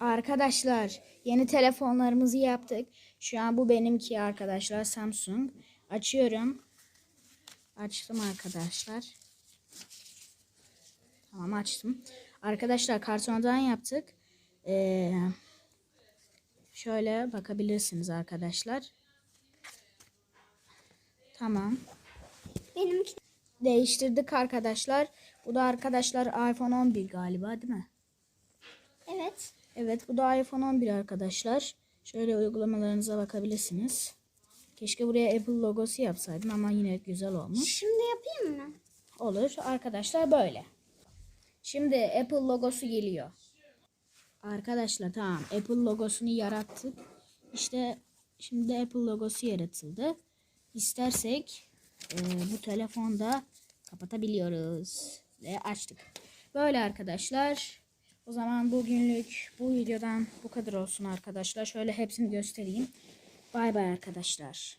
Arkadaşlar yeni telefonlarımızı yaptık. Şu an bu benimki arkadaşlar Samsung. Açıyorum. Açtım arkadaşlar. Tamam açtım. Arkadaşlar kartondan yaptık. Ee, şöyle bakabilirsiniz arkadaşlar. Tamam. Benimki Değiştirdik arkadaşlar. Bu da arkadaşlar iPhone 11 galiba değil mi? evet. Evet bu da iPhone 11 arkadaşlar. Şöyle uygulamalarınıza bakabilirsiniz. Keşke buraya Apple logosu yapsaydım ama yine güzel olmuş. Şimdi yapayım mı? Olur arkadaşlar böyle. Şimdi Apple logosu geliyor. Arkadaşlar tamam Apple logosunu yarattık. İşte şimdi Apple logosu yaratıldı. İstersek e, bu telefonda kapatabiliyoruz. Ve açtık. Böyle arkadaşlar. O zaman bugünlük bu videodan bu kadar olsun arkadaşlar. Şöyle hepsini göstereyim. Bay bay arkadaşlar.